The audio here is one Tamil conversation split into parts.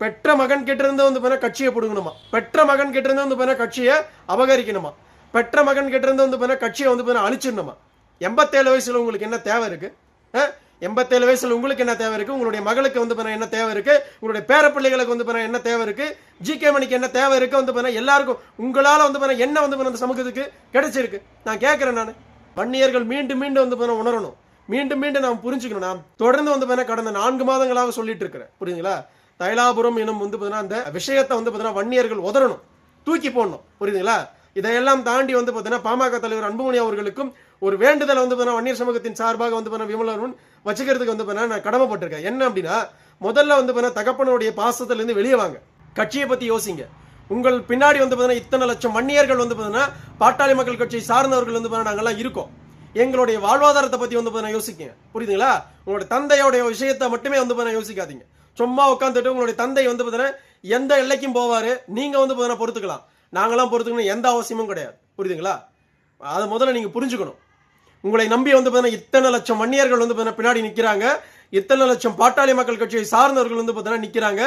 பெற்ற மகன் கிட்ட இருந்து வந்து பார்த்தா கட்சியை பிடுங்கணுமா பெற்ற மகன் கிட்ட இருந்து வந்து பார்த்தா கட்சியை அபகரிக்கணுமா பெற்ற மகன் கிட்ட இருந்து வந்து பார்த்தா கட்சியை வந்து பார்த்தா அழிச்சிடணுமா எண்பத்தேழு வயசுல உங்களுக்கு என்ன தேவை இருக்கு ஆ? எண்பத்தேழு வயசுல உங்களுக்கு என்ன தேவை இருக்கு உங்களுடைய மகளுக்கு வந்து பண்ண என்ன தேவை இருக்கு உங்களுடைய பேரப்பிள்ளைகளுக்கு வந்து பண்ண என்ன தேவை இருக்கு ஜி கே மணிக்கு என்ன தேவை இருக்கு வந்து பண்ண எல்லாருக்கும் உங்களால வந்து பண்ண என்ன வந்து பண்ண அந்த சமூகத்துக்கு கிடைச்சிருக்கு நான் கேட்கிறேன் நான் வன்னியர்கள் மீண்டும் மீண்டும் வந்து பண்ண உணரணும் மீண்டும் மீண்டும் நாம் புரிஞ்சுக்கணும் நான் தொடர்ந்து வந்து பார்த்தா கடந்த நான்கு மாதங்களாக சொல்லிட்டு இருக்கிறேன் புரியுதுங்களா தைலாபுரம் எனும் வந்து பார்த்தீங்கன்னா அந்த விஷயத்தை வந்து பார்த்தீங்கன்னா வன்னியர்கள் உதறணும் தூக்கி போடணும் புரியுதுங்களா இதையெல்லாம் தாண்டி வந்து பார்த்தீங்கன்னா பாமக தலைவர் அன்புமணி அவர்களுக்கும் ஒரு வேண்டுதலை வந்து பார்த்தீங்கன்னா வன்னியர் சமூகத்தின் சார்பாக வந்து பார்த்தீங்கன்னா விமலருடன் வச்சுக்கிறதுக்கு வந்து பார்த்தீங்கன்னா நான் கடமைப்பட்டிருக்கேன் என்ன அப்படின்னா முதல்ல வந்து பார்த்தீங்கன்னா தகப்பனுடைய பாசத்திலேருந்து வெளியே வாங்க கட்சியை பற்றி யோசிங்க உங்கள் பின்னாடி வந்து பார்த்தீங்கன்னா இத்தனை லட்சம் வன்னியர்கள் வந்து பார்த்தீங்கன்னா பாட்டாளி மக்கள் கட்சியை சார்ந்தவர்கள் வந்து பார்த்தீங்கன்னா நாங்கள்லாம் இருக்கோம் எங்களுடைய வாழ்வாதாரத்தை பற்றி வந்து பார்த்தீங்கன்னா யோசிக்கங்க புரியுதுங்களா உங்களுடைய தந்தையோடைய விஷயத்தை மட்டுமே வந்து பார்த்தீங்கன்னா யோசிக்காதீங்க சும்மா உட்காந்துட்டு உங்களுடைய தந்தை வந்து பார்த்தீங்கன்னா எந்த எல்லைக்கும் போவார். நீங்கள் வந்து பார்த்தீங்கன்னா பொறுத்துக்கலாம். நாங்களாம் பொறுத்துக்கணும் எந்த அவசியமும் கிடையாது. புரியுதுங்களா? அதை முதல்ல நீங்கள் புரிஞ்சுக்கணும். உங்களை நம்பி வந்து பார்த்தீங்கன்னா இத்தனை லட்சம் வன்னியர்கள் வந்து பார்த்தீங்கன்னா பின்னாடி நிற்கிறாங்க இத்தனை லட்சம் பாட்டாளி மக்கள் கட்சியை சார்ந்தவர்கள் வந்து பார்த்தீங்கன்னா நிற்கிறாங்க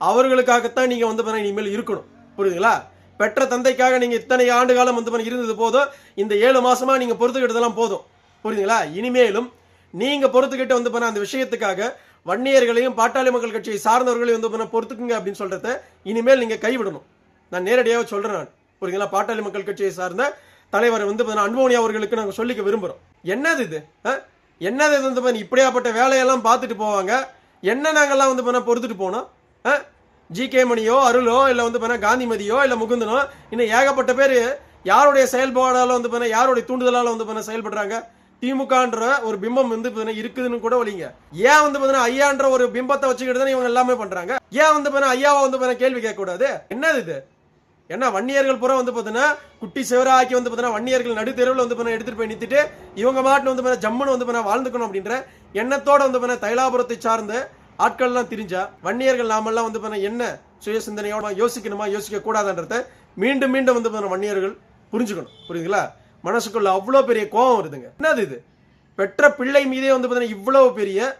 அவர்களுக்காகத்தான் நீங்கள் வந்து பார்த்தீங்கன்னா இனிமேல் இருக்கணும். புரியுதுங்களா? பெற்ற தந்தைக்காக நீங்கள் இத்தனை ஆண்டு காலம் வந்து பார்த்தீங்கன்னா இருந்தது போதும். இந்த ஏழு மாசமா நீங்கள் பொறுத்துக்கிட்டதெல்லாம் போதும். புரியுதுங்களா? இனிமேலும் நீங்க பொறுத்துக்கிட்டு வந்து பண்ண அந்த விஷயத்துக்காக வன்னியர்களையும் பாட்டாளி மக்கள் கட்சியை சார்ந்தவர்களையும் வந்து பண்ண பொறுத்துக்குங்க அப்படின்னு சொல்றத இனிமேல் நீங்க கைவிடணும். நான் நேரடியாக சொல்றேன் நான். புரியுங்களா பாட்டாளி மக்கள் கட்சியை சார்ந்த தலைவர் வந்து பார்த்தீங்கன்னா அவர்களுக்கு நாங்கள் சொல்லிக்க விரும்புகிறோம் என்னது இது? ஆ? என்னது இது வந்து இப்படியாப்பட்ட வேலையெல்லாம் பார்த்துட்டு போவாங்க? என்ன நாங்கள்லாம் வந்து பண்ண பொறுத்துட்டு போனோம்? ஜி கே மணியோ அருளோ இல்லை வந்து பண்ண காந்திமதியோ இல்லை முகுந்தனோ இன்னும் ஏகப்பட்ட பேர் யாருடைய செயல்பாடால வந்து பண்ண யாருடைய தூண்டுதலால வந்து பண்ண செயல்படுறாங்க? திமுகன்ற ஒரு பிம்பம் வந்து பார்த்தீங்கன்னா இருக்குதுன்னு கூட ஒழிங்க ஏன் வந்து பார்த்தீங்கன்னா ஐயான்ற ஒரு பிம்பத்தை வச்சுக்கிட்டு தான் இவங்க எல்லாமே பண்றாங்க ஏன் வந்து பார்த்தீங்கன்னா ஐயாவை வந்து பார்த்தீங்கன்னா கேள்வி கேட்கக்கூடாது என்னது இது என்ன வன்னியர்கள் புறம் வந்து பார்த்தீங்கன்னா குட்டி சிவரா ஆக்கி வந்து பார்த்தீங்கன்னா வன்னியர்கள் நடு தெருவில் வந்து பார்த்தீங்கன்னா எடுத்துட்டு போய் நிறுத்திட்டு இவங்க மாட்டில் வந்து பார்த்தீங்கன்னா ஜம்முன்னு வந்து பார்த்தீங்கன்னா வாழ்ந்துக்கணும் அப்படின்ற எண்ணத்தோட வந்து பார்த்தீங்கன்னா தைலாபுரத்தை சார்ந்து ஆட்கள்லாம் தெரிஞ்சா வன்னியர்கள் நாமெல்லாம் வந்து பார்த்தீங்கன்னா என்ன சுய சிந்தனையோட யோசிக்கணுமா யோசிக்க கூடாதுன்றத மீண்டும் மீண்டும் வந்து பார்த்தீங்கன்னா வன்னியர்கள் புரிஞ்சுக்கணும் புரியுதுங்களா மனசுக்குள்ள அவ்வளோ பெரிய கோபம் வருதுங்க. என்னது இது? பெற்ற பிள்ளை மீதே வந்து பார்த்தீங்கன்னா இவ்வளவு பெரிய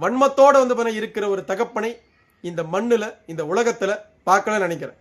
வன்மத்தோட வந்து பார்த்தீங்கன்னா இருக்கிற ஒரு தகப்பனை இந்த மண்ணுல இந்த உலகத்துல பார்க்கல நினைக்கிறேன்.